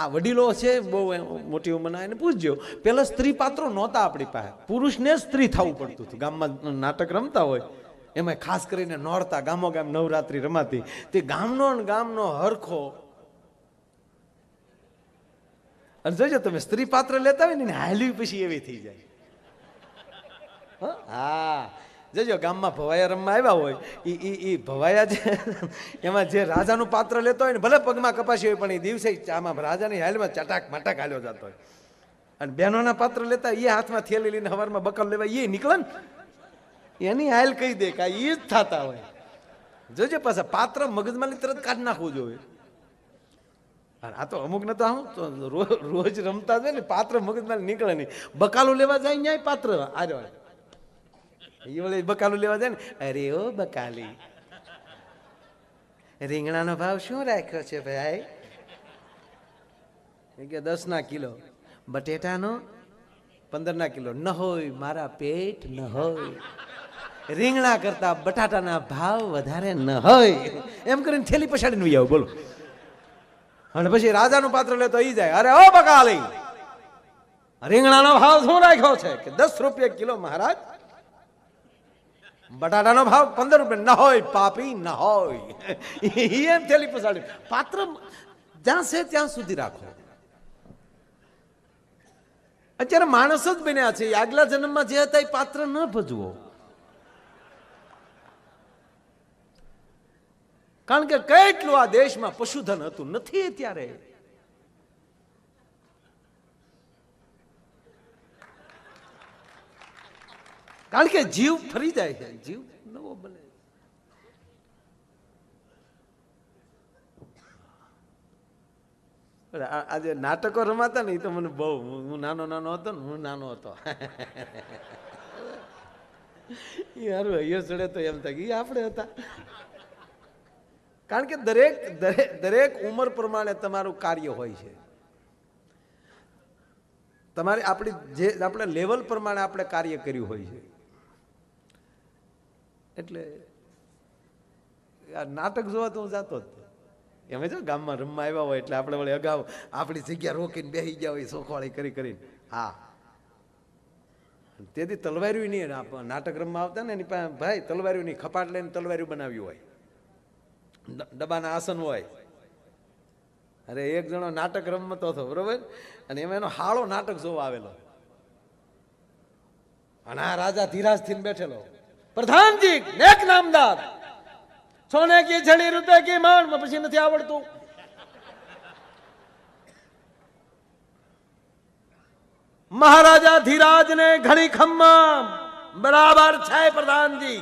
આ વડીલો છે, બહુ મોટી ઉંમરના, એને પૂછજો. પેલા સ્ત્રી પાત્રો નહોતા આપણી પાસે. પુરુષને સ્ત્રી થવું પડતું હતું. ગામમાં નાટક રમતા હોય, એમાં ખાસ કરીને નોરતા ગામો ગામ નવરાત્રી રમાતી. તે ગામનો ને ગામનો હરખો. અને જોજો, તમે સ્ત્રી પાત્ર લેતા હોય ને હાલવી પછી એવી થઈ જાય. હં? જોજો ગામમાં ભવાયા રમવા આવ્યા હોય એ એ એ ભવાયા જે, એમાં જે રાજાનું પાત્ર લેતો હોય ને, ભલે પગમાં કપાસી હોય, પણ એ દિવસે આમાં રાજાની હાલમાં ચટાક મટાક હાલ્યો જતો હોય. અને બહેનોના પાત્ર લેતા એ હાથમાં થેલી લઈને હવારમાં બકલ લેવા એ નીકળે ને. એની હાલ કહી દે કે એ જ થતા હોય. જોજો પાછા પાત્ર મગજમાં તરત કાઢી નાખવું જોઈએ. આ તો અમુક ને તો આમ, તો રોજ રમતા જ હોય ને, પાત્ર મગજમાં નીકળે નહીં. બકાલું લેવા જાય ન્યાય પાત્ર આજો બકાલું લેવા જાય ને? અરે ઓ બકાલી. રીંગણાનો ભાવ શું રાખ્યો છે ભાઈ? કે દસ ના કિલો. બટેટાનો પંદર ના કિલો. ન હોય, મારા પેટ ન હોય. રીંગણા કરતા બટાટાના ભાવ વધારે ન હોય. એમ કરીને થેલી પછાડીને વહી બોલો. અને પછી રાજાનું પાત્ર લેતો એ જાય. અરે ઓ બકાલી! રીંગણાનો ભાવ શું રાખ્યો છે? કે દસ રૂપિયા કિલો મહારાજ બટાટાનો ભાવ પંદર રૂપિયા. ન હોય, પાપી, ન હોય. એમ થેલી પસાડી પાત્ર જ્યાં છે ત્યાં સુધી રાખો. અત્યારે માણસ જ બન્યા છે. આગલા જન્મમાં જે હતા એ પાત્ર ન ભજવો. કારણ કે કેટલું આ દેશમાં પશુધન હતું. નથી અત્યારે. કારણ કે જીવ ફરી જાય છે. જીવ નવો બને. આજે નાટકો રમાતા ને એ તો મને બહુ હું નાનો નાનો હતો ને, હું નાનો હતો. એ હારું અહીંયા ચડે તો એમ થાય કે આપણે હતા. કારણ કે દરેક દરેક ઉંમર પ્રમાણે તમારું કાર્ય હોય છે. તમારે આપણી જે આપણે લેવલ પ્રમાણે આપણે કાર્ય કર્યું હોય છે. એટલે આ નાટક જોવા તો હું જાતો જ. એમ જો ગામમાં રમવા આવ્યા હોય એટલે આપણે વળી અગાઉ આપણી જગ્યા રોકીને બેસી ગયા હોય, સોખવાળી કરી કરીને. હા. તેથી તલવાર્યું નહીં નાટક રમવા આવતા ને એની પાસે ભાઈ તલવાર્યું નહીં ખપાટ લઈને તલવાર્યું બનાવ્યું હોય. ડબ્બાના આસન હોય. અરે એક જણો નાટક રમતો હતો, બરોબર? અને એમાં એનો હાળો નાટક જોવા આવેલો. અને આ રાજા ધીરાજ થઈને બેઠેલો. પ્રધાનજી, નેક નામદાર. સોને કી છડી રૂપે કી માણ પછી નથી આવડતું. મહારાજા ધીરાજ ને ઘણી ખમ્મા બરાબર છે પ્રધાનજી.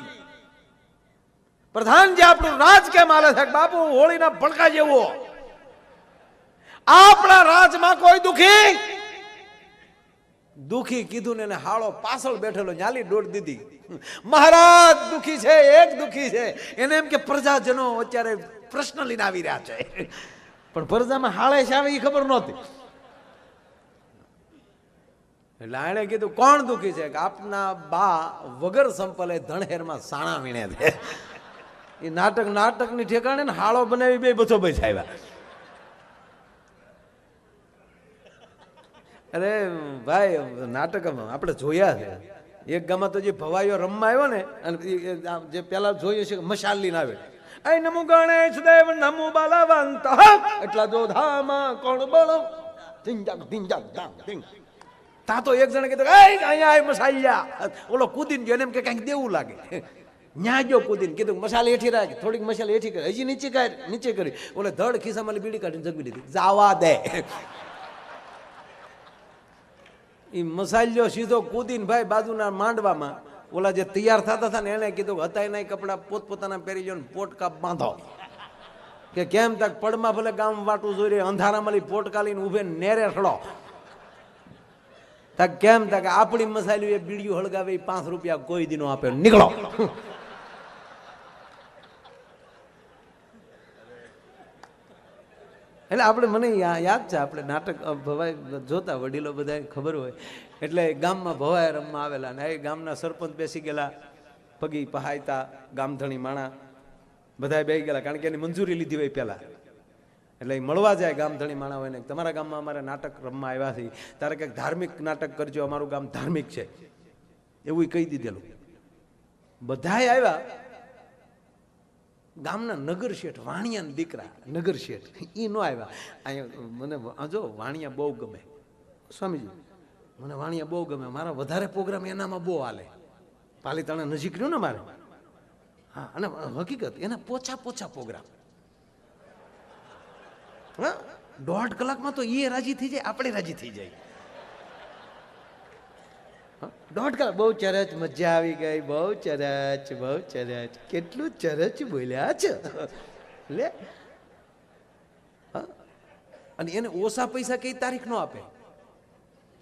પ્રધાનજી, આપણું રાજ કેમ આલે છે? બાપુ, હોળીના ભડકા જેવો. આપણા રાજમાં કોઈ દુખી દુખી કીધું ને એને હાળો પાછળ બેઠેલો, ન્યાલી દોડ દીધી. મહારાજ, દુખી છે, એક દુખી છે. એને એમ કે પ્રજાજનો અત્યારે પ્રશ્ન લઈને આવી રહ્યા છે. પણ પ્રજામાં હાળે છે આવે એ ખબર નહોતી. એટલે એણે કીધું, કોણ દુખી છે? કે આપના બા વગર સંપલે ધણહેરમાં સાણા વીણે છે. એ નાટક, નાટકની ઠેકાણે ને હાળો બનાવી બે બધો બચાવ્યા અરે, ભાઈ, નાટક આપણે જોયા છે. એક ગામમાં તો જે ભવાઈઓ રમવા આવ્યો ને, અને જે પેલા જોયું છે મશાલ લઈને આવે. એ નમુ ગણેશ દેવ, નમુ બાલાવંત એટલા જો ધામા કોણ બળો ધીંજાક ધીંજાક ધામ ધીંગ તા તો એક જણે કીધું, એ, અહીંયા આય મસાલિયા ઓલો કૂદીને ગયો એમ કે કંઈક દેવું લાગે. ન્યા ગયો કૂદીને, કીધું, મસાલી હેઠી રાખ. થોડીક મસાલ હેઠી કરી. હજી નીચે કરી નીચે કરી. ઓલે ધડ ખિસ્સામાં બીડી કાઢીને જગવી દીધી. જાવા દે. એ મસાલ્યો સીધો કૂદીને ભાઈ બાજુના માંડવામાં, ઓલા જે તૈયાર થતા હતા ને એને કીધું કે હતા એના કપડા, પોતપોતાના પહેરી લો પોટકા બાંધો. કે કેમ તક પડમાં ભલે ગામ વાટું જોઈ રહી, અંધારામાં પોટકા લઈને ઉભે નેરે હળો. તક કેમ તક આપણી મસાલ્યું એ બીડીયું હળગાવે પાંચ રૂપિયા કોઈ દીનો આપે. નીકળો. એટલે આપણે મને યાદ છે, આપણે નાટક ભવાઈ જોતા વડીલો બધા ખબર હોય. એટલે ગામમાં ભવાઈ રમવા આવેલા ને એ ગામના સરપંચ બેસી ગયેલા, પગી પહાયતા, ગામધણી માણા બધા બેસી ગયેલા, કારણ કે એની મંજૂરી લીધી હોય પહેલાં. એટલે એ મળવા જાય ગામધણી માણા હોય ને, તમારા ગામમાં અમારે નાટક રમવા આવ્યા છે. તારે કંઈક ધાર્મિક નાટક કરજો, અમારું ગામ ધાર્મિક છે. એવું કહી દીધેલું. બધાએ આવ્યા ગામના નગર શેઠ, વાણિયાના દીકરા. નગર શેઠ. એ નો આવ્યા. અહીંયા મને જો, વાણિયા બહુ ગમે. સ્વામીજી, મને વાણિયા બહુ ગમે. મારા વધારે પ્રોગ્રામ એનામાં બહુ હાલે. પાલીતાણા નજીક રહ્યું ને મારે? હા, અને હકીકત, એના પોછા પોછા પ્રોગ્રામ. હા? દોઢ કલાકમાં તો એ રાજી થઈ જાય, આપણે રાજી થઈ જાય. દોઢ કલાક બહુ ચરચ મજા આવી ગઈ, બહુ ચરચ બહુ ચરચ. કેટલું ચરચ બોલ્યા છે? લે. અને એને ઓછા પૈસા કઈ તારીખ નો આપે?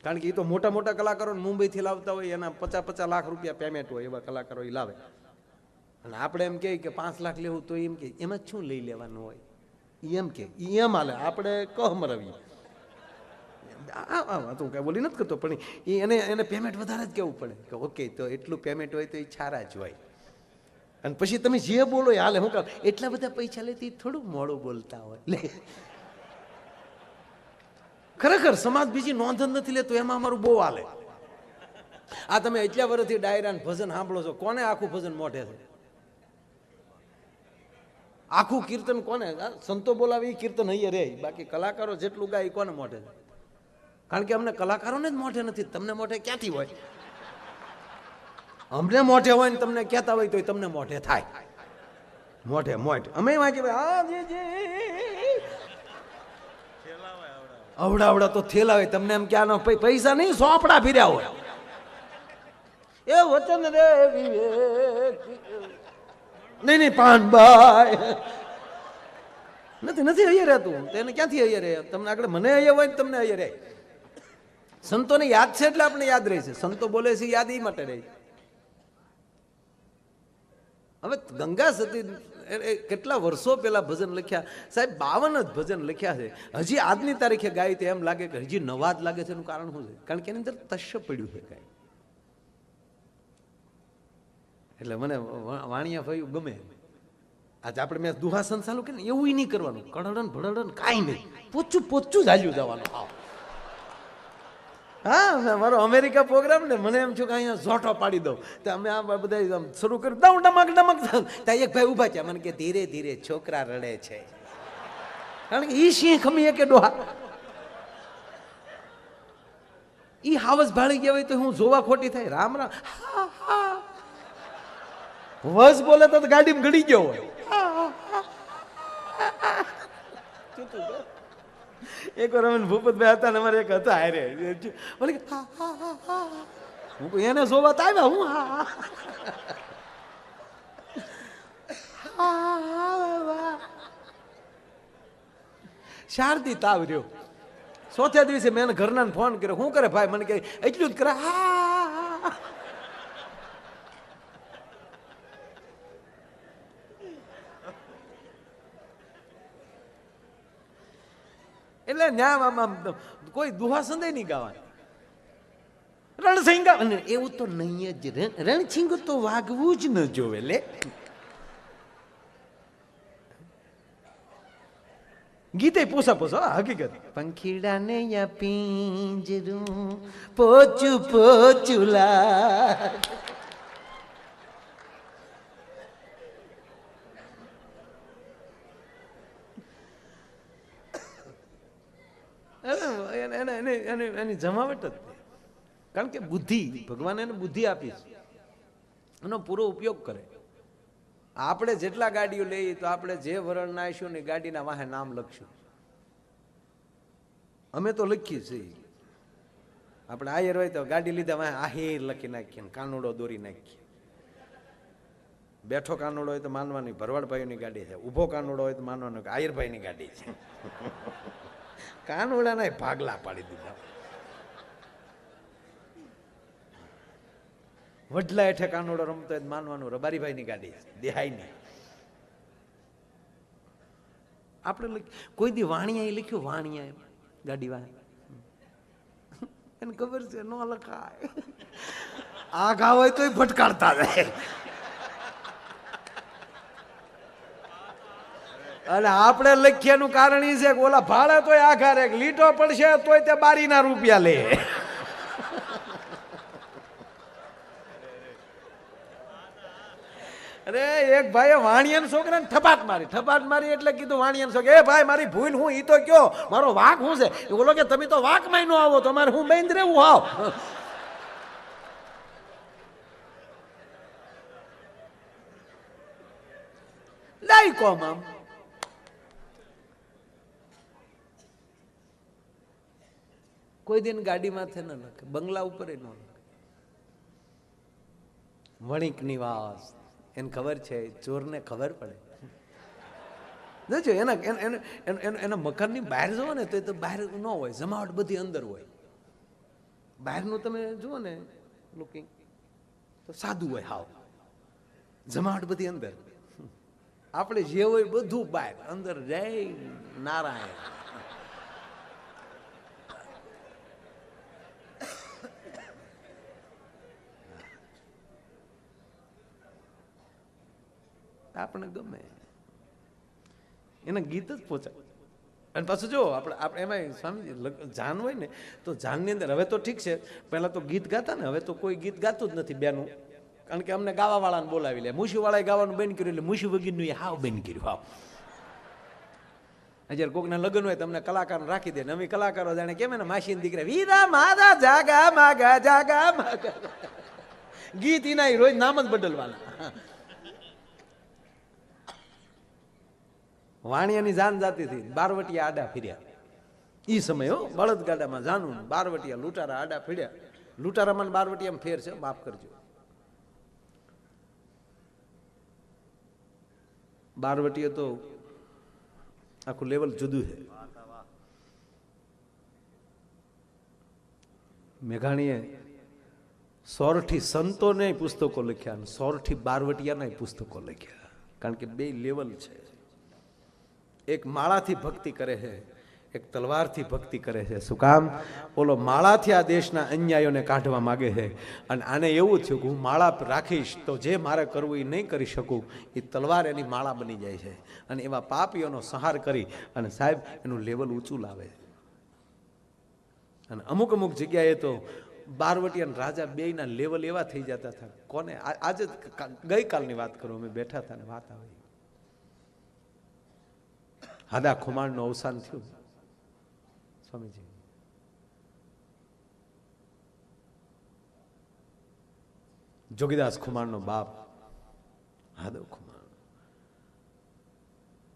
કારણ કે એ તો મોટા મોટા કલાકારો મુંબઈથી લાવતા હોય, એના પચાસ પચાસ લાખ રૂપિયા પેમેન્ટ હોય, એવા કલાકારો એ લાવે. અને આપણે એમ કહીએ કે પાંચ લાખ લેવું તો એમ કે એમાં શું લઈ લેવાનું હોય? એમ કે એમ હાલે. આપણે કહમ રવીએ આ આ તું કાંઈ બોલી નથી કરતો, પણ એ એને એને પેમેન્ટ વધારે જ કેવું પડે. કે ઓકે, તો એટલું પેમેન્ટ હોય તો એ છારા જ હોય. અને પછી તમે જે બોલો એ હાલે. હું કહું એટલા બધા પૈસા લેતી થોડું મોડું બોલતા હોય. લે. ખરેખર સમાજ બીજી નોંધ નથી લેતો, એમાં અમારું બહુ હાલે. આ તમે એટલા વર્ષથી ડાયરા ને ભજન સાંભળો છો, કોને આખું ભજન મોઢે છે? આખું કીર્તન કોને? સંતો બોલાવે, એ કીર્તન અહીંયા રે બાકી કલાકારો જેટલું ગાય કોને મોઢે છે? કારણ કે અમને કલાકારોને જ મોઢે નથી, તમને મોઢે ક્યાંથી હોય? અમને મોઢે હોય ને તમને કહેતા હોય તો તમને મોઢે થાય. મોઢે, મોઢ. અમે વાંચી હા, જી જી. અવડા અવડા તો થેલા હોય, તમને એમ ક્યાં પૈસા નહીં, સોંપડા ફીર્યા હોય. એ વચન રે વિવેક. નહીં નહીં પાનબાઈ નથી નથી, અહીંયા રહેતું. તેને ક્યાંથી અહીંયા રહે? તમને આગળ મને અહીંયા હોય તમને અહીંયા રહે? સંતોને યાદ છે એટલે આપણે યાદ રહે છે. સંતો બોલે છે, યાદ એ માટે રહે. હવે ગંગા સતી કેટલા વર્ષો પહેલા ભજન લખ્યા? સાહેબ, બાવન જ ભજન લખ્યા છે. હજી આજની તારીખે ગાય તો એમ લાગે કે હજી નવા જ લાગે છે એનું કારણ શું છે? કારણ કે એની અંદર તશ્ય પડ્યું છે કાંઈ એટલે મને વાણિયા ભાઈ ગમે. આજે આપણે મેં દુહા ચાલુ કે એવું નહીં કરવાનું. કડડન ભડડન કાંઈ નહીં. પોચું પોચું જ હાલ્યું જવાનું. આવ. હા મારો અમેરિકા પ્રોગ્રામ ને મને એમ છું કે અહીંયા ઝોટો પાડી દઉં. તો અમે આ બધા શરૂ કરી દઉં ડમક ડમક. ત્યાં એક ભાઈ ઊભા છે મને કે ધીરે ધીરે છોકરા રડે છે. કારણ કે ઈ સિંહ ખમીએ કે ડોહા. ઈ હાવસ ભાળી ગયા હોય તો હું જોવા ખોટી થાય. રામ રામ. વસ બોલે તો ગાડીમાં ગળી ગયો હોય. એક વાર અમે ભૂપતભાઈ હતા ને અમારે એક હતા હારે. હા, એને જોવા તો આવ્યા હું હા, શારદી તાવ રહ્યો. ચોથા દિવસે મેં ઘરના ફોન કર્યો. શું કરે ભાઈ? મને કે એટલું જ કરે. હા, હા. એટલે ન્યા આમ કોઈ દુહા નહીં ગાવાની. રણસિંગા એવું તો નહીં જ, રણ- રણસિંગ તો વાગવું જ ન જોવે, લે. ગીતે પોસા પોસા હકીકત. પંખીડા ને યા પિંજરું, પોચું પોચું લા એને એને એને એને જમાવટ જ તે. કારણ કે બુદ્ધિ, ભગવાન એને બુદ્ધિ આપી છે. એનો પૂરો ઉપયોગ કરે. આપણે જેટલા ગાડીઓ લઈએ તો આપણે જે વરણ નાખીશું ને ગાડીના વાહે નામ લખશું અમે તો લખીએ છીએ. આપણે આયર હોય તો ગાડી લીધા વાહે આહીર લખી નાખીએ કાનુડો દોરી નાખીએ. બેઠો કાનુડો હોય તો માનવાની ભરવાડભાઈની ગાડી છે. ઊભો કાનુડો હોય તો માનવાનું કે આયરભાઈની ગાડી છે. કાનુડાના ભાગલા પાડી દીધા. વડલા હેઠે કાનોડો રમતો હોય માનવાનું રબારીભાઈની ગાડી દેહાઈની. આપણે કોઈ દી વાણિયા લખ્યું વાણિયા ગાડી વાહ. એને ખબર છે, ન લખાય. આ ઘા હોય તોય ફટકારતા જાય. અને આપણે લખ્યાનું કારણ એ છે કે ઓલા ભાડે તોય આઘારે લીટો પડશે તોય તે બારીના રૂપિયા લે. અરે, એક ભાઈએ વાણિયાના છોકરાને થપાટ મારી. થપાટ મારી એટલે કીધું વાણિયાના છોકરા એ ભાઈ, મારી ભૂલ હું, ઈ તો કયો? મારો વાક હું છે? બોલો કે, તમે તો વાકમાં ન આવો તમારે હું બેન રહેવું આવ લઈ કોમ આમ. કોઈ દિન ગાડીમાં છે ન લખે, બંગલા ઉપર ન લખે. વણિક નિવાસ એને ખબર છે, ચોરને ખબર પડે. એના એના- એના- એના મકાનની બહાર જુઓ ને, તો એ તો બહાર ન હોય, જમાવટ બધી અંદર હોય. બહારનું તમે જુઓ ને લુકિંગ તો સાદું હોય હાવ. જમાવટ બધી અંદર. આપણે જે હોય બધું બહાર, અંદર જય નારાયણ. આપણે ગમે. એને ગીત જ પહોંચાય અને પાછું જો, આપણે આપણે એમાં સ્વામી જાન હોય ને, તો જાનની અંદર, હવે તો ઠીક છે, પહેલાં તો ગીત ગાતા ને, હવે તો કોઈ ગીત ગાતું જ નથી બેનું. કારણ કે અમને ગાવાવાળાને બોલાવી લે. મુશીવાળાએ ગાવાનું બેન કર્યું, એટલે મુશી વગીરનું એ હાવ બેન કર્યું, હાવ. જ્યારે કોકના લગ્ન હોય તમને કલાકાર રાખી દે. નવી કલાકારો જાણે કેમ ને માસીન દીકરા, વીરા મારા જાગા, માગા જાગા, માગા. ગીત એના રોજ નામ જ બદલવાના. વાણિયાની જાન જાતી હતી બારવટિયા આડા ફર્યા. ઈ સમય હો, બળદગાડામાં જાનું બારવટિયા લૂંટારા આડા ફર્યા. લૂંટારામાં બારવટિયામાં ફેર છે, માફ કરજો. બારવટીએ તો આખું લેવલ જુદું છે. મેઘાણીએ સોરઠી સંતોને પુસ્તકો લખ્યા અને સોરઠી બારવટિયાના પુસ્તકો લખ્યા. કારણ કે બે લેવલ છે. એક માળાથી ભક્તિ કરે છે, એક તલવારથી ભક્તિ કરે છે. શું કામ? ઓલો માળાથી આ દેશના અન્યાયોને કાઢવા માગે છે. અને આને એવું થયું કે હું માળા રાખીશ તો જે મારે કરવું એ નહીં કરી શકું, એ તલવાર એની માળા બની જાય છે. અને એવા પાપીઓનો સંહાર કરી અને સાહેબ, એનું લેવલ ઊંચું લાવે. અને અમુક અમુક જગ્યાએ તો બારવટી રાજા બેયના લેવલ એવા થઈ જતા હતા. કોને આજે જ ગઈકાલની વાત કરું, અમે બેઠા હતા ને વાત આવી. હાદા ખુમાણનું અવસાન થયું. સ્વામીજી. જોગીદાસ ખુમાણનો બાપ હાદવ ખુમાણ.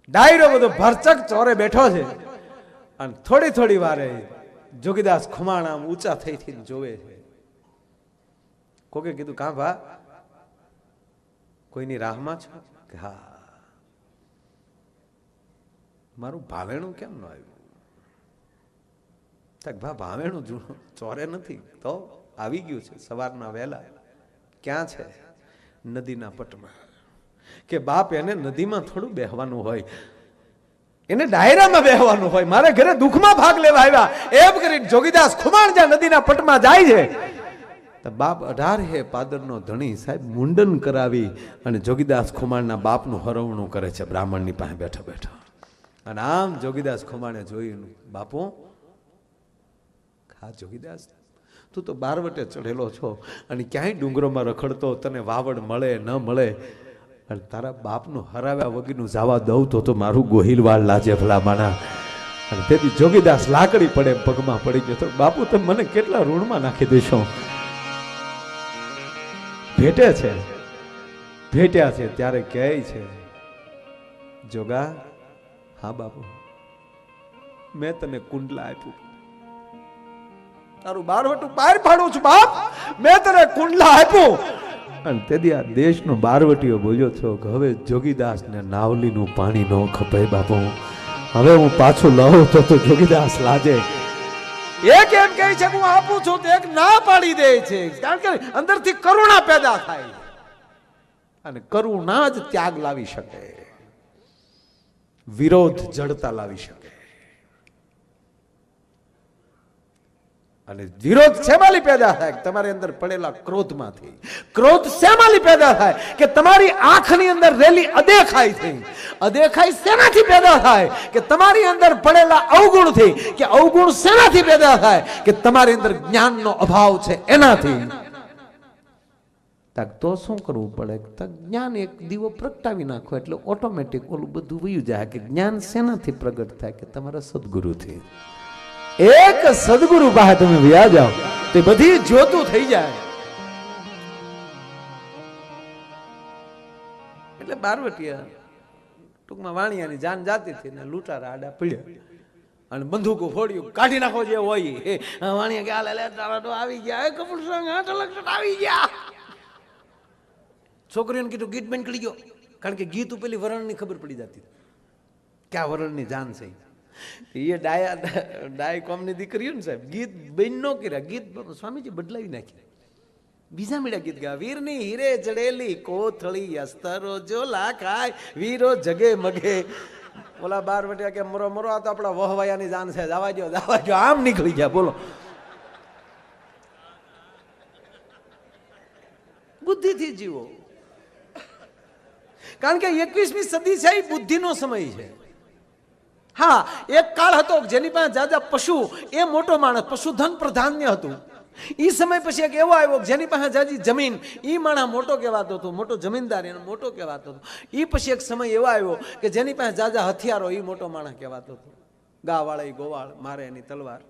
ડાયરો બધો ભરચક ચોરે બેઠો છે અને થોડી થોડી વારે જોગીદાસ ખુમાણ આમ ઊંચા થઈ થઈને જોવે છે. કોકે કીધું, કાં ભા? કોઈની રાહમાં છો? કે, હા. મારું ભાવેણું કેમ ન આવ્યું? તક ભા ભાવેણું જૂનું ચોરે નથી, તો આવી ગયું છે, સવારના વહેલા. ક્યાં છે? નદીના પટમાં. કે બાપ એને નદીમાં થોડું બેહવાનું હોય. એને ડાયરામાં બેહવાનું હોય. મારે ઘરે દુઃખમાં ભાગ લેવા આવ્યા. એમ કરીને જોગીદાસ ખુમાણ જ્યાં નદીના પટમાં જાય છે. બાપ અઢાર હે પાદરનો ધણી સાહેબ મુંડન કરાવી અને જોગીદાસ ખુમાણના બાપનું હરવણું કરે છે, બ્રાહ્મણની પાસે બેઠા બેઠા. અને આમ જોગીદાસ ખુમાણે જોયું, બાપુ હા જોગીદાસ. તું તો બારવટે ચઢેલો છો અને ક્યાંય ડુંગરોમાં રખડતો તને વાવડ મળે, ન મળે. અને તારા બાપનું હરાવ્યા વગરનું જાવા દઉં તો તો મારું ગોહિલવાળ લાજે ભલા માના અને તેથી જોગીદાસ લાકડી પડે, પગમાં પડી ગયો તો, બાપુ, તમે મને કેટલા ઋણમાં નાખી દેશો? ભેટે છે. ભેટ્યા છે, ત્યારે કહે છે, જોગા હા બાપુ. મેં તને કુંડલા આપ્યું. તારું બારવટું બહાર પાડું છું બાપ. મેં તને કુંડલા આપ્યું. અને તેથી આ દેશનો બારવટીઓ બોલ્યો છો કે હવે જોગીદાસ ને નાવલીનું પાણી ન ખપે બાપુ. હવે હું પાછું લઉં તો તો જોગીદાસ લાજે. એક એમ કહે છે હું આપું છું તો એક ના પાડી દે છે. કારણ કે અંદરથી કરુણા પેદા થાય. અને કરુણા જ ત્યાગ લાવી શકે. વિરોધ જડતા લાવી શકે. અને વિરોધ શેમાલી પેદા થાય તમારી અંદર પડેલા ક્રોધમાંથી? ક્રોધ શેમાલી પેદા થાય કે તમારી આંખની અંદર રેલી અદેખાઈ થઈ? અદેખાઈ શેનાથી પેદા થાય કે તમારી અંદર પડેલા અવગુણથી? કે અવગુણ શેનાથી પેદા થાય કે તમારી અંદર જ્ઞાનનો અભાવ છે એનાથી? તો શું કરવું પડે જ્ઞાન એક દીવો પ્રગટાવી નાખો એટલે ઓટોમેટિક ઓલું બધું વયું જાય કે જ્ઞાન શેનાથી પ્રગટ થાય કે તમારા સદગુરુથી. એક સદગુરુ પાસે તમે વ્યા જાઓ, તે બધી જોતું થઈ જાય. એટલે બારવટિયા ટૂંકમાં વાણિયાની જાન જાતી હતી ને લૂંટારા આડા પડ્યા. અને બંદૂકો ફોડ્યું, કાઢી નાખો જે હોય. વાણિયા કે આ લે આવી ગયા. કપૂર સંગ આઠ લક્ષ આવી ગયા. છોકરીઓને કીધું, ગીત બેન કરી ગયો કારણ કે ગીત પેલી વરણની ખબર પડી જતી કે વરણની જાન છે એ ડાયા, ડાય કોમની દીકરીઓ ને સાહેબ, ગીત બેન નો કર્યા. ગીત સ્વામીજી બદલાવી નાખ્યા. બીજા મીડા ગીત ગયા, વીરની હીરે ચડેલી કોથળી અસ્તરો જોલા ખાય, વીરો જગે મગે. ઓલા બાર વટ્યા કે, મરો મરો, આ તો આપણા વહવાયાની જાન છે, જવા જો જવા જો આમ નીકળી ગયા, બોલો. બુદ્ધિથી જીવો. કારણ કે એકવીસમી સદી છે, એ બુદ્ધિનો સમય છે. હા, એક કાળ હતો જેની પાસે જાજા પશુ, એ મોટો માણસ, પશુધન પ્રધાન્ય હતું. એ સમય પછી એક એવો આવ્યો જેની પાસે જાજી જમીન એ માણસ મોટો કહેવાતો હતો, મોટો જમીનદાર એનો મોટો કહેવાતો હતો. એ પછી એક સમય એવો આવ્યો કે જેની પાસે જાજા હથિયારો એ મોટો માણસ કહેવાતો હતો. ગાવાળા એ ગોવાળ, મારે એની તલવાર.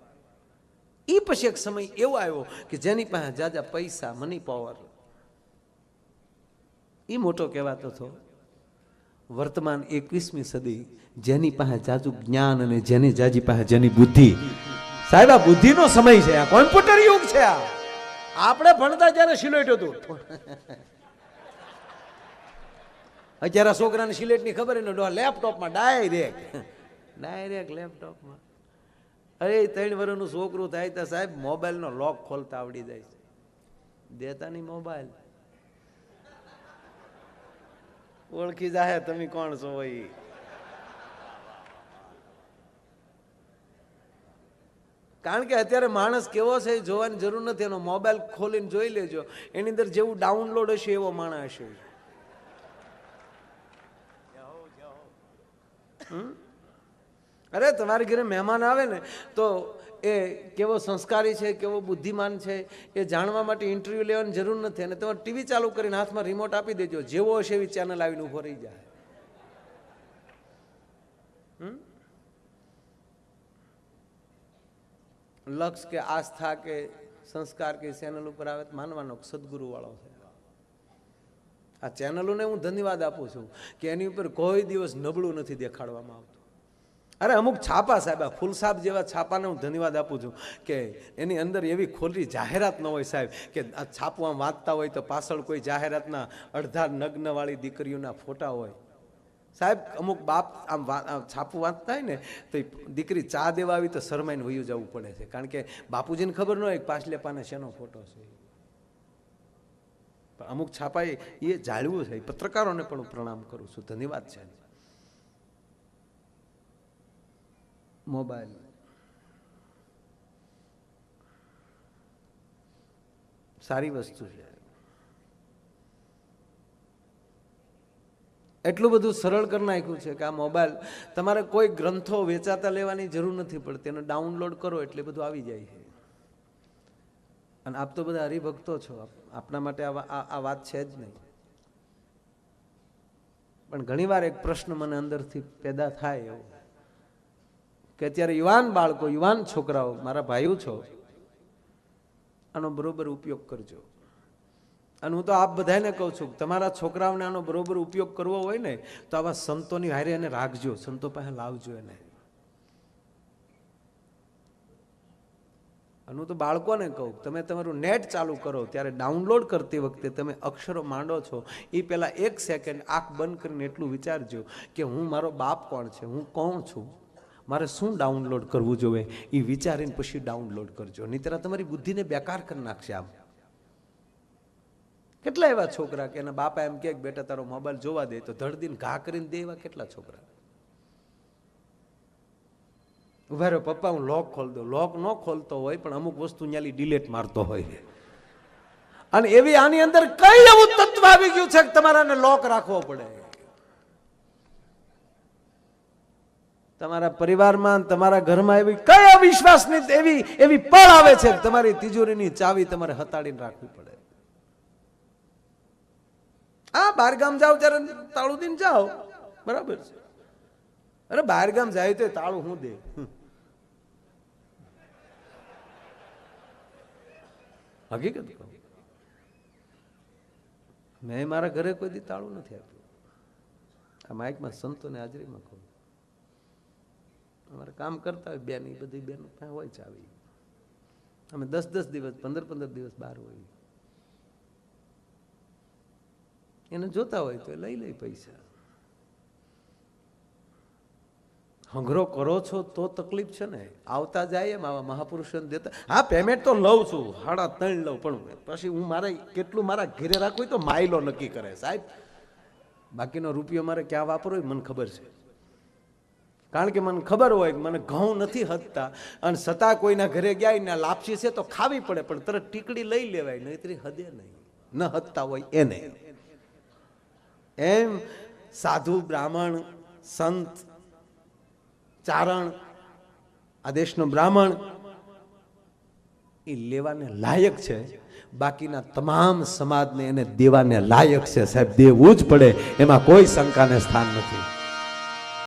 એ પછી એક સમય એવો આવ્યો કે જેની પાસે જાજા પૈસા મની પાવર એ મોટો કહેવાતો હતો. વર્તમાન એકવીસમી સદી, જેની પાસે જાજુ જ્ઞાન અને જેની જાજી પાસે જેની બુદ્ધિ. સાહેબ, આ બુદ્ધિનો સમય છે, આ કોમ્પ્યુટર યુગ છે આ. આપણે ભણતા જ્યારે સિલેટ હતું. અત્યારે છોકરાને સિલેટની ખબર એને લેપટોપમાં ડાયરેક્ટ. ડાયરેક્ટ લેપટોપમાં. અરે ત્રણ વર્ષનું છોકરું થાય તો સાહેબ, મોબાઈલનો લોક ખોલતા આવડી જાય છે. દેતા નહીં મોબાઈલ. ઓળખી જાહે, તમે કોણ છો ભાઈ કારણ કે અત્યારે માણસ કેવો છે, એ જોવાની જરૂર નથી. એનો મોબાઈલ ખોલીને જોઈ લેજો. એની અંદર જેવું ડાઉનલોડ હશે, એવો માણસ હશે. હમ? અરે, તમારી ઘરે મહેમાન આવે ને, તો એ કેવો સંસ્કારી છે, કેવો બુદ્ધિમાન છે, એ જાણવા માટે ઇન્ટરવ્યૂ લેવાની જરૂર નથી. અને તમારે ટીવી ચાલુ કરીને હાથમાં રિમોટ આપી દેજો. જેવો હશે એવી ચેનલ આવીને ઊભો રહી જાય? લક્ષ કે આસ્થા કે સંસ્કાર કે ચેનલ ઉપર આવે તો માનવાનો કે સદગુરુ વાળો છે. આ ચેનલોને હું ધન્યવાદ આપું છું કે એની ઉપર કોઈ દિવસ નબળું નથી દેખાડવામાં આવતું. અરે અમુક છાપા સાહેબ, આ સાહેબ જેવા છાપાને હું ધન્યવાદ આપું છું કે એની અંદર એવી ખોલી જાહેરાત ન હોય સાહેબ, કે આ છાપું આમ વાંચતા હોય તો પાછળ કોઈ જાહેરાતના અડધા નગ્નવાળી દીકરીઓના ફોટા હોય. સાહેબ, અમુક બાપ આમ છાપું વાંચતા હોય ને, તો એ દીકરી ચા દેવા આવી તો શરમાઈને વયું જવું પડે છે. કારણ કે બાપુજીને ખબર ન હોય પાછલે પાને શેનો ફોટો છે. અમુક છાપાએ એ જાળવું છે. પત્રકારોને પણ હું પ્રણામ કરું છું. ધન્યવાદ છે મોબાઈલ. સારી વસ્તુ છે. એટલું બધું સરળ કરી નાખ્યું છે કે આ મોબાઈલ તમારે કોઈ ગ્રંથો વેચાતા લેવાની જરૂર નથી પડતી. એને ડાઉનલોડ કરો એટલે બધું આવી જાય છે. અને આપ તો બધા હરિભક્તો છો. આપના માટે આ વાત છે જ નહીં. પણ ઘણીવાર એક પ્રશ્ન મને અંદરથી પેદા થાય એવો. કે અત્યારે યુવાન બાળકો, યુવાન છોકરાઓ, મારા ભાઈઓ છો, આનો બરોબર ઉપયોગ કરજો. અને હું તો આપ બધાને કહું છું, તમારા છોકરાઓને આનો બરોબર ઉપયોગ કરવો હોય ને, તો આવા સંતોની હારે એને રાખજો, સંતો પાસે લાવજો એને. હું તો બાળકોને કહું, તમે તમારું નેટ ચાલુ કરો, ત્યારે ડાઉનલોડ કરતી વખતે તમે અક્ષરો માંડો છો એ પહેલાં એક સેકન્ડ આંખ બંધ કરીને એટલું વિચારજો કે હું મારો બાપ કોણ છે, હું કોણ છું? મારે શું ડાઉનલોડ કરવું જોઈએ? એ વિચારીને પછી ડાઉનલોડ કરજો. નહીતર તમારી બુદ્ધિને બેકાર કરી નાખશે આમ. કેટલા એવા છોકરા કે એના બાપા એમ કે, બેટા, તારો મોબાઈલ જોવા દે. તો ધડદીને ઘા કરીને દે એવા કેટલા છોકરા? ઊભા રહ્યો પપ્પા, હું લોક ખોલ દઉં. લોક ન ખોલતો હોય, પણ અમુક વસ્તુ ન્યાલી ડિલેટ મારતો હોય. અને એવી આની અંદર કઈ એવું તત્વ આવી ગયું છે કે તમારાને લોક રાખવો પડે? તમારા પરિવારમાં તમારા ઘરમાં એવી કઈ અવિશ્વાસની એવી એવી પળ આવે છે તમારી તિજોરીની ચાવી તમારે હતાડીને રાખવી પડે? આ બહાર ગામ જાઓ ત્યારે તાળું દઈને જાઓ. બરાબર છે. અરે બહાર ગામ જાય તો તાળું હું દે? હકીકત મેં મારા ઘરે કોઈ દી તાળું નથી આપ્યું. આ માઇકમાં સંતોને હાજરીમાં કહું. અમારે કામ કરતા હોય બેન એ બધી બેન ત્યાં હોય ચાવી અમે દસ દસ દિવસ, પંદર પંદર દિવસ બહાર હોય. એને જોતા હોય તો એ લઈ લઈ પૈસા. હંગરો કરો છો તો તકલીફ છે ને. આવતા જાય એમ આવા મહાપુરુષોને દેતા. હા પેમેન્ટ તો લઉં છું, હાડા ત્રણ લઉં, પણ પછી હું મારે કેટલું મારા ઘેરે રાખવું તો માઇલો નક્કી કરે. સાહેબ, બાકીનો રૂપિયો મારે ક્યાં વાપરવો મને ખબર છે. કારણ કે મને ખબર હોય મને ઘઉં નથી હતતા અને છતાં કોઈના ઘરે ગયા ને લાપસી છે તો ખાવી પડે, પણ તરત ટીકડી લઈ લેવાય, નહીતરી હદે નહીં. ન હતતા હોય એને. એમ સાધુ, બ્રાહ્મણ, સંત, ચારણ, આ દેશનો બ્રાહ્મણ, એ લેવાને લાયક છે. બાકીના તમામ સમાજને એને દેવાને લાયક છે. સાહેબ, દેવું જ પડે, એમાં કોઈ શંકાને સ્થાન નથી.